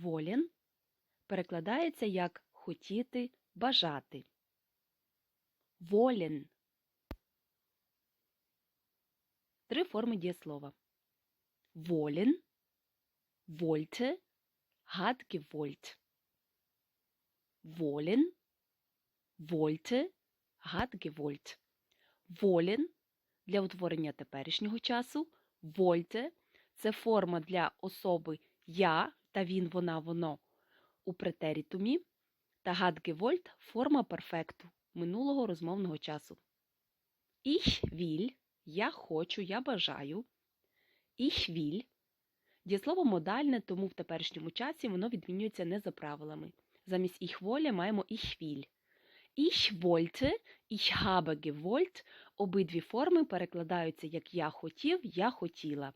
волін перекладається як хотіти, бажати. Волен. Три форми дієслова. Hat gewollt. Wollen, wollte, hat gewollt. Wollen для утворення теперішнього часу. Wollte – це форма для особи я та він, вона, воно у претерітумі. Та gewollt – форма перфекту минулого розмовного часу. Ich will – я хочу, я бажаю. Ich will – дієслово модальне, тому в теперішньому часі воно відмінюється не за правилами. Замість ich wolle маємо ich will. Ich wollte, ich habe gewollt – обидві форми перекладаються як я хотів, я хотіла.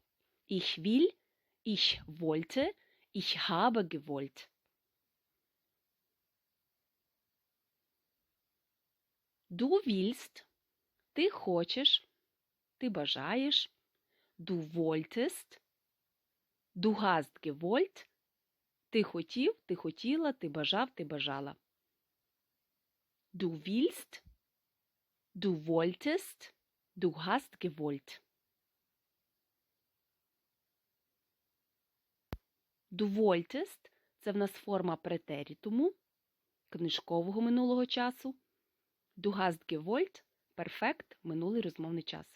Ich will, ich wollte, ich habe gewollt. Du willst – ти хочеш, ти бажаєш. Du wolltest, du hast gewollt – ти хотів, ти хотіла, ти бажав, ти бажала. Du willst, du wolltest, du hast gewollt. Du – це в нас форма претерітуму, книжкового минулого часу. Du hast перфект минулий розмовний час.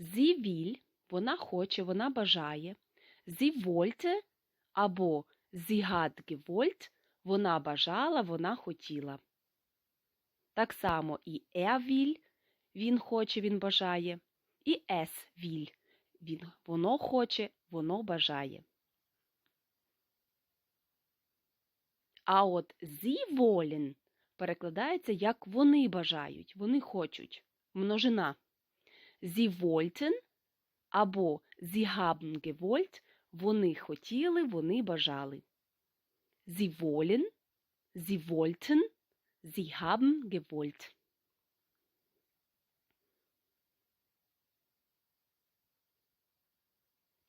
Will – вона хоче, вона бажає. Wollte або Sie hat вона бажала, вона хотіла. Так само і er will – він хоче, він бажає. І es will – він, воно хоче, воно бажає. А от sie wollen перекладається як вони бажають, вони хочуть. Множина. Sie wollten або sie haben gewollt – вони хотіли, вони бажали. Sie wollen, sie wollten, sie haben gewollt.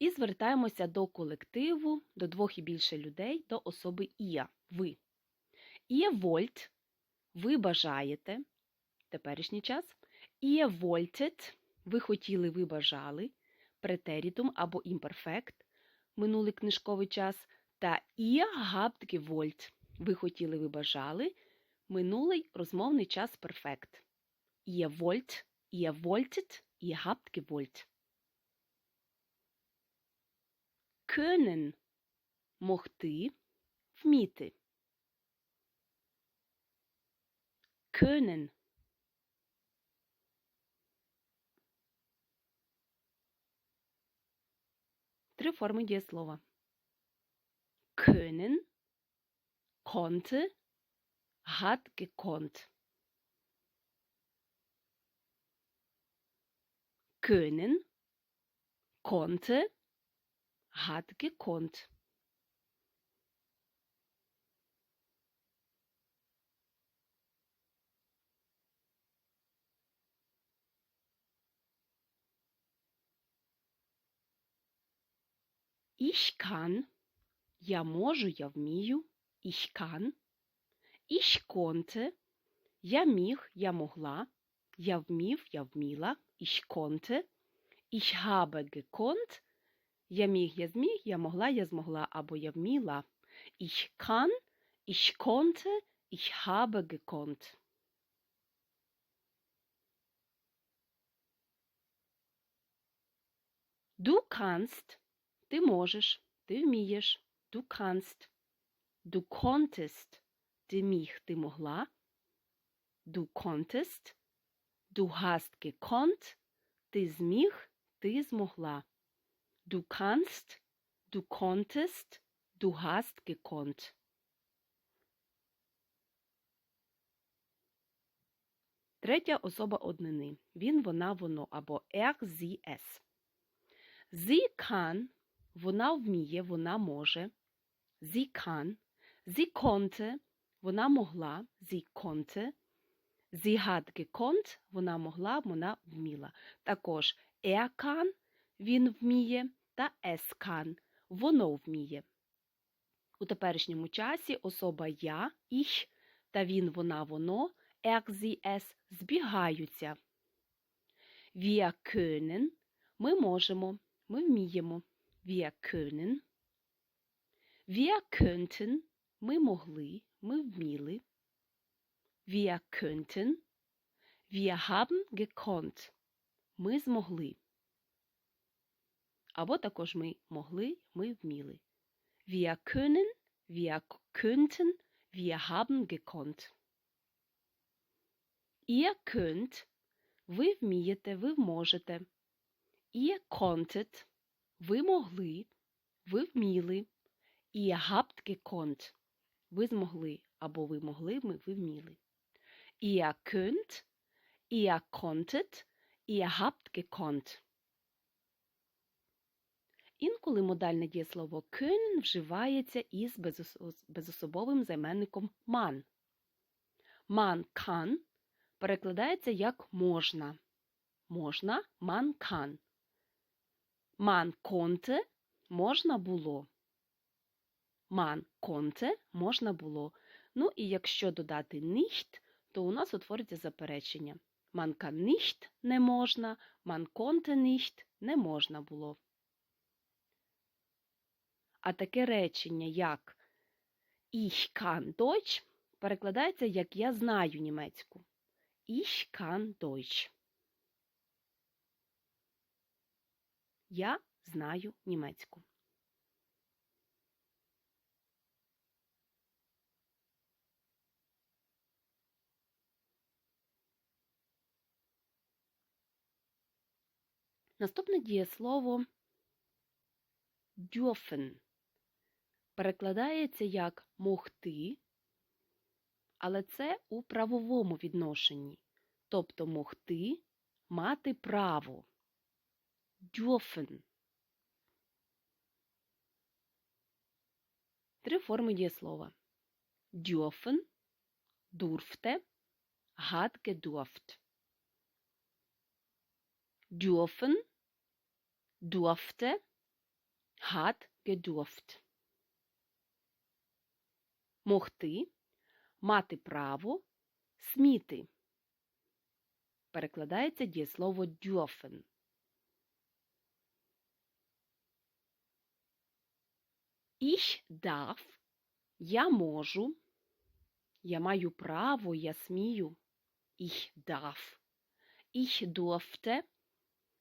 І звертаємося до колективу, до двох і більше людей, до особи Ія. Ви. Ihr wollt – ви бажаєте, теперішній час. Ihr wolltet – ви хотіли, ви бажали, претерітум або імперфект, минулий книжковий час, та ihr habt gewollt – ви хотіли, ви бажали, минулий розмовний час перфект. Ihr wollt, ihr wolltet, ihr habt gewollt. Können – могти, вміти. Können. Три форми дієслова. Können, konnte, hat gekonnt. Können, konnte, hat gekonnt. Ich kann, я можу, я вмію. Ich kann. Ich konnte, я міг, я могла. Я вмів, я вміла. Ich konnte. Ich habe gekonnt. Я міг, я зміг, я могла, я змогла або я вміла. Ich kann, ich konnte, ich habe gekonnt. Du kannst, ти можеш, ти вмієш. Du kannst. Du konntest, ти міг, ти могла. Du konntest. Du hast gekonnt, ти зміг, ти змогла. Du kannst, du konntest, du hast gekonnt. Третя особа однини. Він, вона, воно або er, sie, es. Sie kann, вона вміє, вона може. Sie kann. Sie konnte, вона могла. Sie konnte. Sie hat gekonnt, вона могла, вона вміла. Також er kann, він вміє, та es воно вміє. У теперішньому часі особа я, ich та він, вона, воно, er, sie, збігаються. Wir können – ми можемо, ми вміємо. Wir können. Wir könnten – ми могли, ми вміли. Wir könnten. Wir haben gekonnt. Ми змогли. Або також ми могли, ми вміли. Wir können, wir könnten, wir haben gekonnt. Ihr könnt. Ви вмієте, ви можете. Ihr konntet. Ви могли, ви вміли. Ihr habt gekonnt. Ви змогли, або ви могли, ми ви вміли. Ihr könnt, ihr konntet, ihr habt gekonnt. Інколи модальне дієслово können вживається із безособовим займенником man. Man kann перекладається як можна. Можна man kann. Man konnte можна було. Man konnte можна було. Ну і якщо додати nicht, то у нас утвориться заперечення. Man kann nicht не можна, man konnte nicht не можна було. А таке речення, як Ich kann Deutsch перекладається як я знаю німецьку. Ich kann Deutsch. Я знаю німецьку. Наступне дієслово dürfen перекладається як могти, але це у правовому відношенні, тобто могти мати право. Dürfen. Три форми дієслова. Hat gedurft. Dürfen, durfte, hat gedurft. Могти, мати право, сміти. Перекладається дієслово dürfen. Ich darf, я можу, я маю право, я смію. Ich darf. Ich durfte,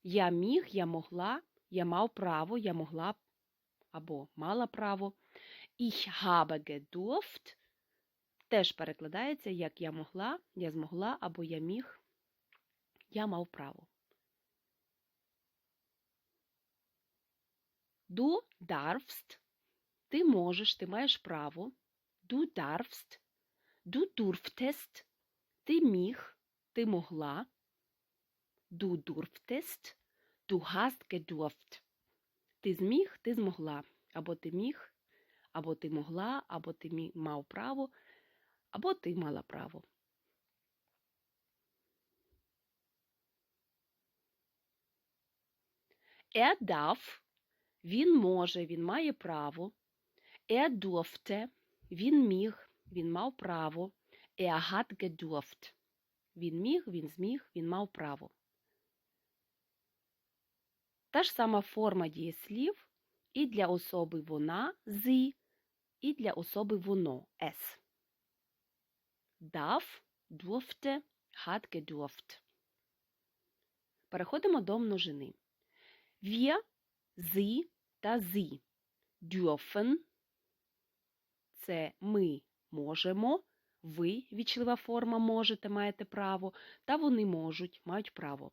я міг, я могла, я мав право, я могла або мала право. Ich habe gedurft теж перекладається як я могла, я змогла або я міг, я мав право. Du darfst ти можеш, ти маєш право. Du darfst, du durftest, ти міг, ти могла. Du durftest, du hast gedurft. Ти зміг, ти змогла. Або ти міг, або ти могла, або ти мав право, або ти мала право. Er darf, він може, він має право. Er durfte, він міг, він мав право. Er hat gedurft. Він міг, він зміг, він мав право. Та ж сама форма дієслів і для особи вона sie, і для особи воно es. Darf, durfte, hat gedurft. Переходимо до множини. Wir, sie та sie dürfen – це ми можемо, ви, вічлива форма, можете, маєте право, та вони можуть, мають право.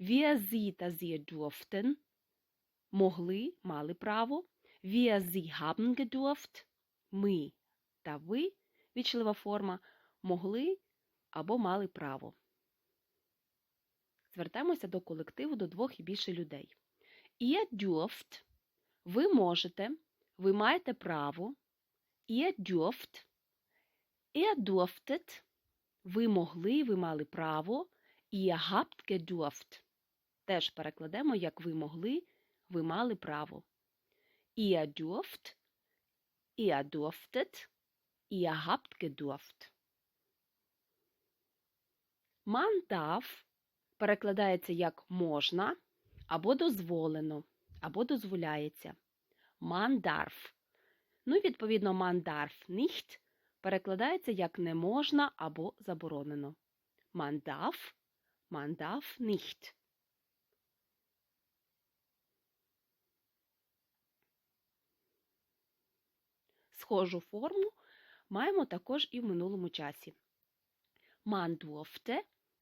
Wir, sie та sie durften – могли, мали право. Wir, sie haben gedurft – ми та ви, вічлива форма, могли або мали право. Звертаємося до колективу до двох і більше людей. Ihr dürft – ви можете, ви маєте право. Ihr dürft. Ihr durftet. Ви могли, ви мали право. Ihr habt gedurft. Теж перекладемо, як ви могли, ви мали право. Ihr dürft. Ihr durftet. Ihr habt gedurft. Man darf перекладається як можна або дозволено, або дозволяється. Man darf. Ну, відповідно, man darf nicht перекладається як не можна або заборонено. Man darf, man darf nicht. Схожу форму маємо також і в минулому часі. Man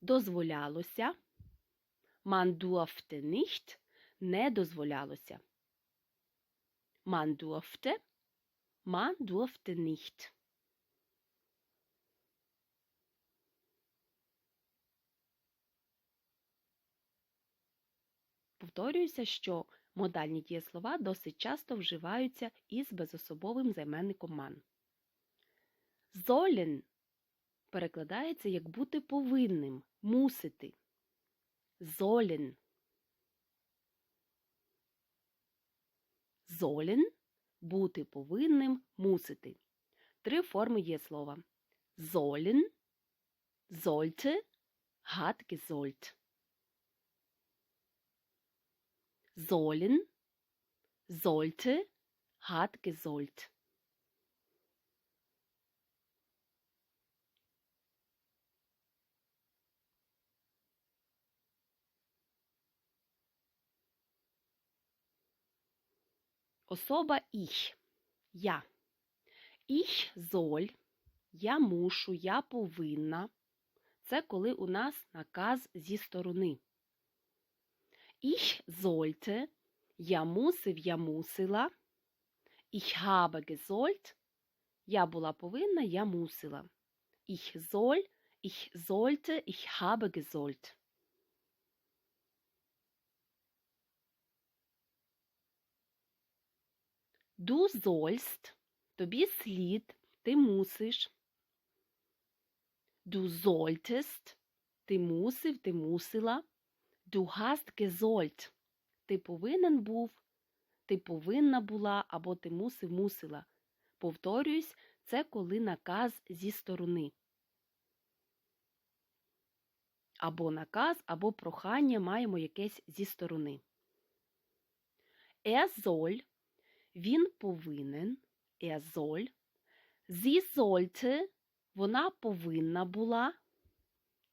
дозволялося. Man nicht – не дозволялося. Man durfte, man nicht. Повторююся, що модальні дієслова досить часто вживаються із безособовим займенником man. Sollen перекладається як бути повинним, мусити. Sollen. Sollen – бути повинним, мусити. Три форми є. Sollen, sollte, hat gesollt. Sollen, sollte, hat gesollt. Особа ich. Я. Ich soll. Я мушу, я повинна. Це коли у нас наказ зі сторони. Ich sollte. Я мусив, я мусила. Ich habe gesollt. Я була повинна, я мусила. Ich soll, ich sollte, ich habe gesollt. Du sollst, тобі слід, ти мусиш. Du solltest, ти мусив, ти мусила. Du hast gesollt, ти повинен був, ти повинна була або ти мусив, мусила. Повторююсь, це коли наказ зі сторони. Або наказ, або прохання маємо якесь зі сторони. Er soll – він повинен, er soll. Sie sollte, вона повинна була.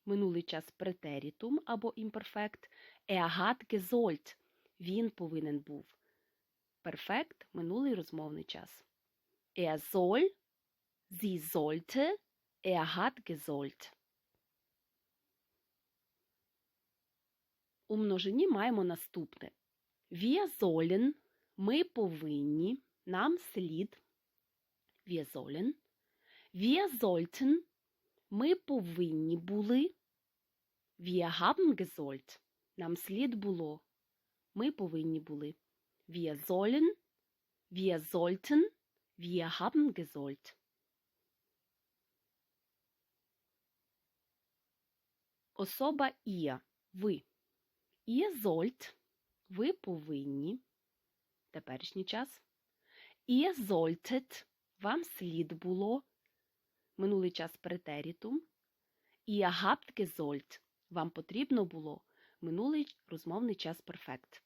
Минулий час претерітум або імперфект. Hat gesollt, він повинен був. Перфект минулий розмовний час. Er soll, sie sollte, er. У множині маємо наступне. Wir sollen ми повинні, нам слід. Wir sollen. Ми повинні були. Wir haben gesollt. Нам слід було. Ми повинні були. Wir sollen. Wir sollten. Wir haben gesollt. Особа ihr. Ви. Ihr sollt. Ви повинні теперішній час. Ihr solltet – вам слід було. Минулий час претерітум. Ihr habt gesollt – вам потрібно було. Минулий розмовний час перфект.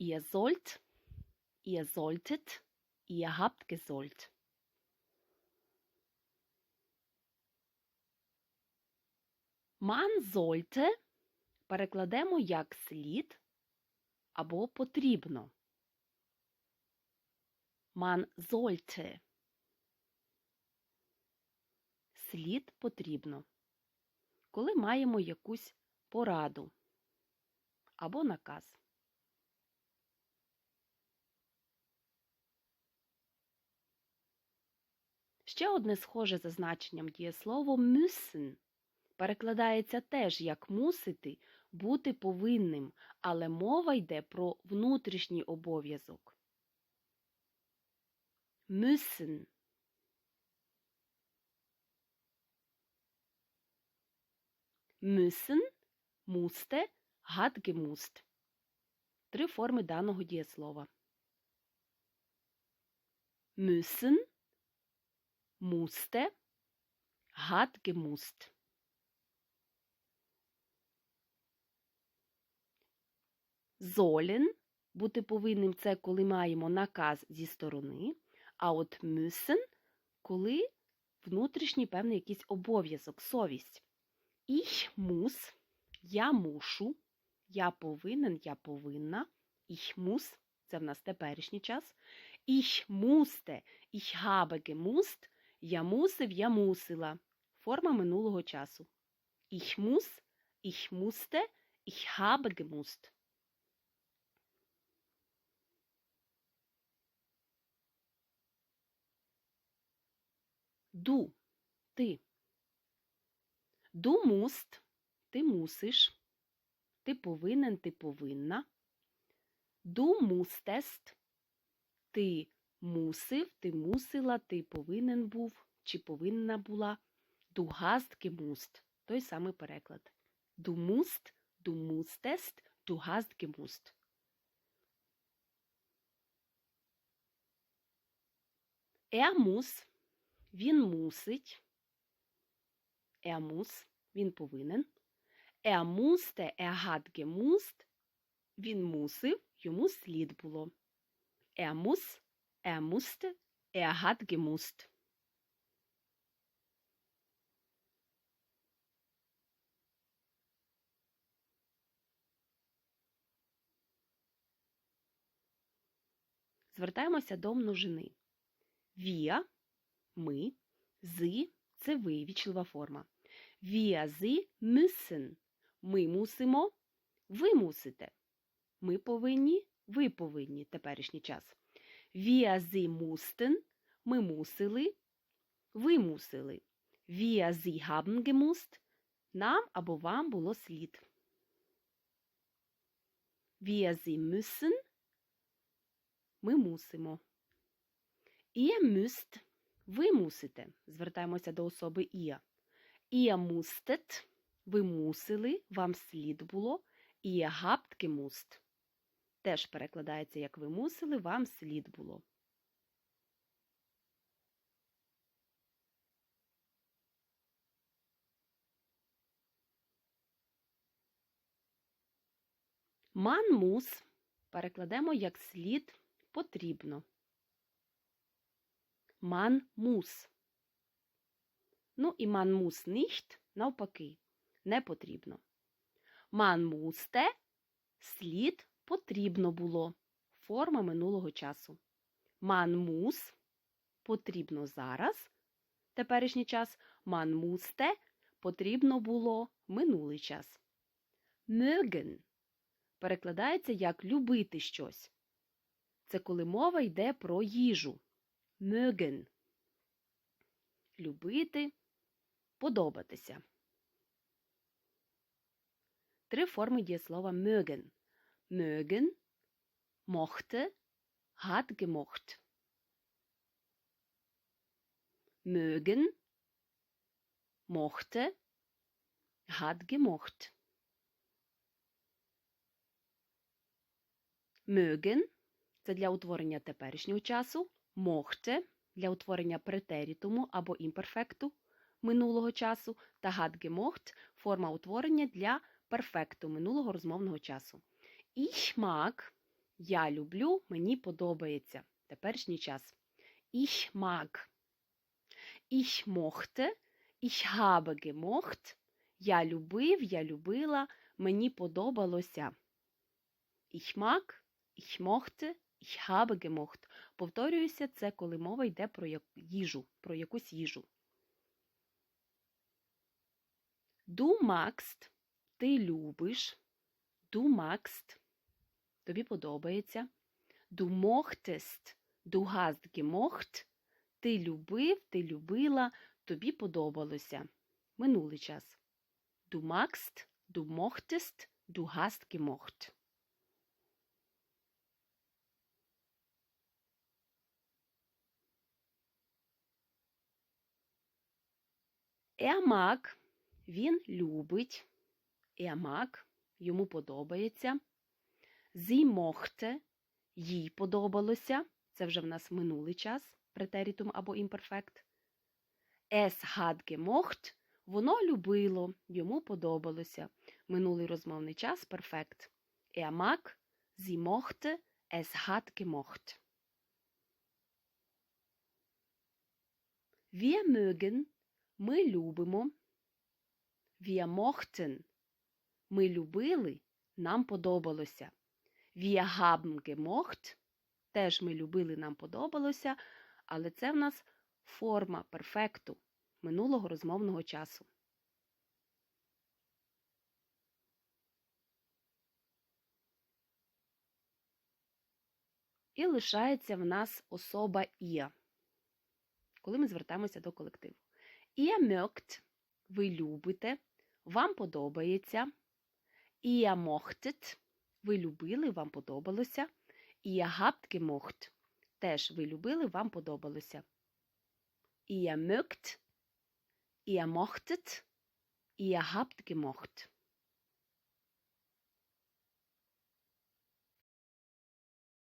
Ihr sollt, ihr solltet, ihr habt gesollt. Перекладемо як слід або потрібно. Man sollte. Слід потрібно. Коли маємо якусь пораду або наказ. Ще одне схоже за значенням дієслово müssen перекладається теж як мусити бути повинним, але мова йде про внутрішній обов'язок müssen müssen, musste, hat gemusst. Три форми даного дієслова. Müssen musste, hat gemusst. Sollen бути повинним це коли маємо наказ зі сторони, а от müssen – коли внутрішній певний якийсь обов'язок, совість. Ich muss – я мушу, я повинен, я повинна. Ich muss – це в нас теперішній час. Ich musste, ich habe gemusst – я мусив, я мусила. Форма минулого часу. Ich muss, ich musste, ich habe gemusst. Du – ти. Du musst – ти мусиш. Ти повинен, ти повинна. Du musstest – ти мусив, ти мусила, ти повинен був чи повинна була. Du hast gemusst – той самий переклад. Du musst, du musstest, du hast gemusst. Er muss – він мусить. Er muss – він повинен. Er musste, er hat gemusst – він мусив, йому слід було. Er muss, er musste, er hat gemusst. Звертаємося до множини. Wir – ми, зи – це ви, вічлива форма. Wir, sie müssen. Ми мусимо, ви мусите. Ми повинні, ви повинні. Теперішній час. Wir, sie mussten. Ми мусили, ви мусили. Wir, sie haben gemusst. Нам або вам було слід. Wir, sie müssen. Ми мусимо. Ihr müsst. Ви мусите. Звертаємося до особи ihr. Ihr musstet. Ви мусили, вам слід було. Ihr habt gemusst. Теж перекладається, як ви мусили, вам слід було. Man muss перекладемо як слід потрібно. Man muss. Ну і man muss nicht навпаки, не потрібно. Man musste слід потрібно було. Форма минулого часу. Man muss потрібно зараз. Теперішній час. Man musste потрібно було минулий час. Mögen перекладається як любити щось. Це коли мова йде про їжу. Mögen. Любити, подобатися. Три форми дієслова mögen. Mögen, mochte, hat gemocht. Mögen, mochte, hat gemocht. Mögen – це для утворення теперішнього часу, mochte – для утворення претерітуму або імперфекту минулого часу та gemocht – форма утворення для перфекту минулого розмовного часу. Ich я люблю, мені подобається. Теперішній час. Ich mag. Ich. Я любив, я любила, мені подобалося. Ich mag, ich mochte. Повторююся, це коли мова йде про їжу, про якусь їжу. Du magst – ти любиш. Du magst – тобі подобається. Du mochtest – du hast gemocht. Ти любив, ти любила, тобі подобалося. Минулий час. Du magst, du mochtest, du hast gemocht. Er mag – він любить. Er йому подобається. Sie mochte – їй подобалося. Це вже в нас минулий час, претерітум або імперфект. Es hat gemocht. Воно любило, йому подобалося. Минулий розмовний час перфект. Er mag, sie mochte, es hat. Wir mögen – ми любимо. Wir mochten – ми любили, нам подобалося. Wir haben gemocht – теж ми любили, нам подобалося, але це в нас форма перфекту минулого розмовного часу. І лишається в нас особа «ihr», коли ми звертаємося до колективу. «Ihr mögt» – ви любите, вам подобається. «Ihr mochtet» – ви любили, вам подобалося. «Ihr habt gemocht» – теж ви любили, вам подобалося. «Ihr mögt» – «Ihr mochtet» – «Ihr habt gemocht».